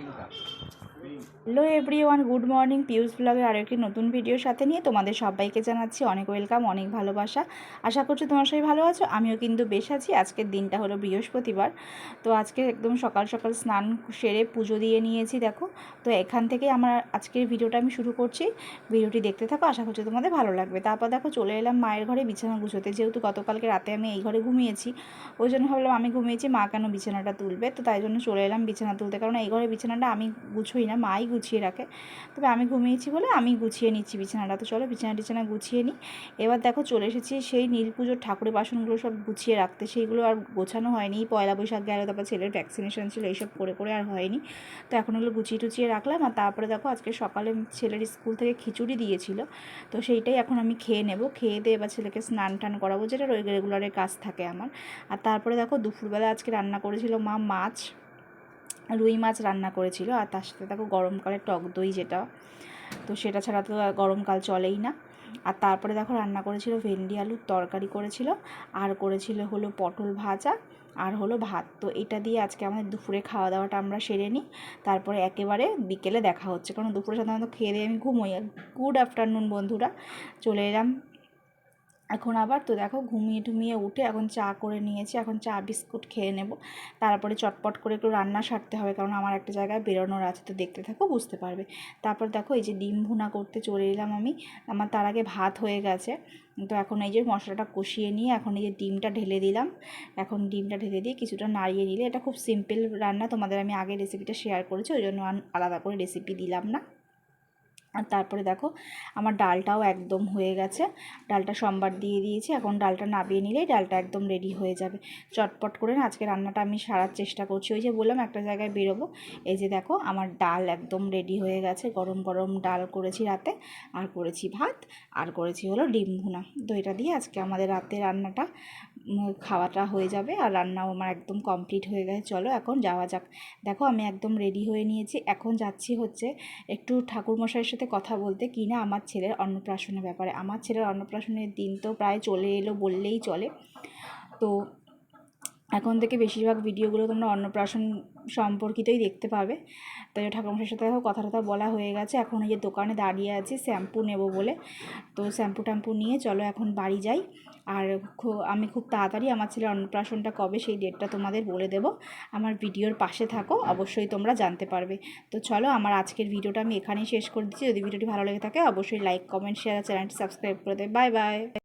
vingança. Hello everyone good morning Piyush ব্লগের আরও একটি নতুন ভিডিওর সাথে নিয়ে তোমাদের সবাইকে জানাচ্ছি অনেক ওয়েলকাম অনেক ভালোবাসা। আশা করছি তোমার সবাই ভালো আছো, আমিও কিন্তু বেশ আছি। আজকের দিনটা হলো বৃহস্পতিবার। তো আজকে একদম সকাল সকাল স্নান সেরে পুজো দিয়ে নিয়েছি, দেখো। তো এখান থেকে আমার আজকের ভিডিওটা আমি শুরু করছি। ভিডিওটি দেখতে থাকো, আশা করছি তোমাদের ভালো লাগবে। তারপর দেখো চলে এলাম মায়ের ঘরে বিছানা গুছোতে। যেহেতু গতকালকে রাতে আমি এই ঘরে ঘুমিয়েছি, ওই জন্য ভাবলাম আমি ঘুমিয়েছি, মা কেন বিছানাটা তুলবে? তো তাই জন্য চলে এলাম বিছানা তুলতে। কারণ এই ঘরে বিছানাটা আমি গুছোই না, মাই গুছিয়ে রাখে। তবে আমি ঘুমিয়েছি বলে আমি গুছিয়ে নিচ্ছি বিছানাটা। তো চলো বিছানা টিছানা গুছিয়ে নিই। এবার দেখো চলে এসেছি সেই নীল পুজোর ঠাকুরের বাসনগুলো সব গুছিয়ে রাখতে। সেইগুলো আর গোছানো হয়নি। পয়লা বৈশাখ গেল, তারপর ছেলের ভ্যাকসিনেশন ছিল, এইসব করে করে আর হয়নি। তো এখন ওগুলো গুছিয়ে টুচিয়ে রাখলাম। আর তারপরে দেখো আজকে সকালে ছেলের স্কুল থেকে খিচুড়ি দিয়েছিল। তো সেইটাই এখন আমি খেয়ে নেব। খেয়ে দিয়ে এবার ছেলেকে স্নান টান করাবো, যেটা রেগুলারের কাজ থাকে আমার। আর তারপরে দেখো দুপুরবেলা আজকে রান্না করেছিল মা মাছ। রুই মাছ রান্না করেছিল আর তার সাথে দেখো গরমকালে টক দই যেটা, তো সেটা ছাড়া তো গরমকাল চলেই না। আর তারপরে দেখো রান্না করেছিল ভেন্ডি আলুর তরকারি করেছিল, আর করেছিল হলো পটল ভাজা আর হলো ভাত। তো এটা দিয়ে আজকে আমাদের দুপুরে খাওয়া দাওয়াটা আমরা সেরে নিই। তারপরে একেবারে বিকেলে দেখা হচ্ছে, কারণ দুপুরে সাধারণত খেয়ে দিয়ে আমি ঘুমোই। গুড আফটারনুন বন্ধুরা, চলে এলাম এখন আবার তো দেখো ঘুমিয়ে টুমিয়ে উঠে এখন চা করে নিয়েছি, এখন চা, বিস্কুট খেয়ে নেব। তারপরে চটপট করে একটু রান্না সারতে হবে, কারণ আমার একটা জায়গায় বেরোনোর আছে, তো দেখতে থাকো, বুঝতে পারবে। তারপর দেখো এই যে ডিম ভুনা করতে চলে এলাম আমি, আমার তার আগে ভাত হয়ে গেছে। তো এখন এই যে মশলাটা কষিয়ে নিয়ে এখন এই যে ডিমটা ঢেলে দিলাম। এখন ডিমটা ঢেলে দিয়ে কিছুটা নাড়িয়ে নিলে, এটা খুব সিম্পল রান্না, তোমাদের আমি আগে রেসিপিটা শেয়ার করেছি, ওই জন্য আলাদা করে রেসিপি দিলাম না। আর তারপরে দেখো, আমার ডালটাও একদম হয়ে গেছে। ডালটা সোমবার দিয়ে দিয়েছি, এখন ডালটা নাবিয়ে নিলেই ডালটা একদম রেডি হয়ে যাবে। চটপট করে না, আজকে রান্নাটা আমি সারার চেষ্টা করছি। ওই যে বললাম, একটা জায়গায় বেরোবো। এই যে দেখো, আমার ডাল একদম রেডি হয়ে গেছে। গরম গরম ডাল করেছি রাতে, আর করেছি ভাত, আর করেছি হলো ডিম ভুনা। তো এটা দিয়ে আজকে আমাদের রাতে রান্নাটা খাওয়াটা হয়ে যাবে আর রান্নাও আমার একদম কমপ্লিট হয়ে গেছে। চলো এখন যাওয়া যাক। দেখো আমি একদম রেডি হয়ে নিয়েছি। এখন যাচ্ছি হচ্ছে একটু ঠাকুরমশাইয়ের সাথে কথা বলতে। কি না? আমার ছেলের অন্নপ্রাশনের ব্যাপারে। আমার ছেলের অন্নপ্রাশনের দিন তো প্রায় চলে এলো বললেই চলে। তো এখন থেকে বেশিরভাগ ভিডিওগুলো তোমরা অন্নপ্রাশন সম্পর্কিতই দেখতে পাবে। তাই ঠাকুরমশাইয়ের সাথে কথা টথা বলা হয়ে গেছে। এখন এই যে দোকানে দাঁড়িয়ে আছি, শ্যাম্পু নেব বলে। তো শ্যাম্পু ট্যাম্পু নিয়ে চলো এখন বাড়ি যাই। আর আমি খুব তাড়াতাড়ি আমার ছেলের অন্নপ্রাশনটা কবে, সেই ডেটটা তোমাদের বলে দেব। আমার ভিডিওর পাশে থাকো, অবশ্যই তোমরা জানতে পারবে। তো চলো, আমার আজকের ভিডিওটা আমি এখানেই শেষ করে দিচ্ছি। যদি ভিডিওটি ভালো লেগে থাকে, অবশ্যই লাইক কমেন্ট শেয়ার চ্যানেলটি সাবস্ক্রাইব করে দেবে। Bye bye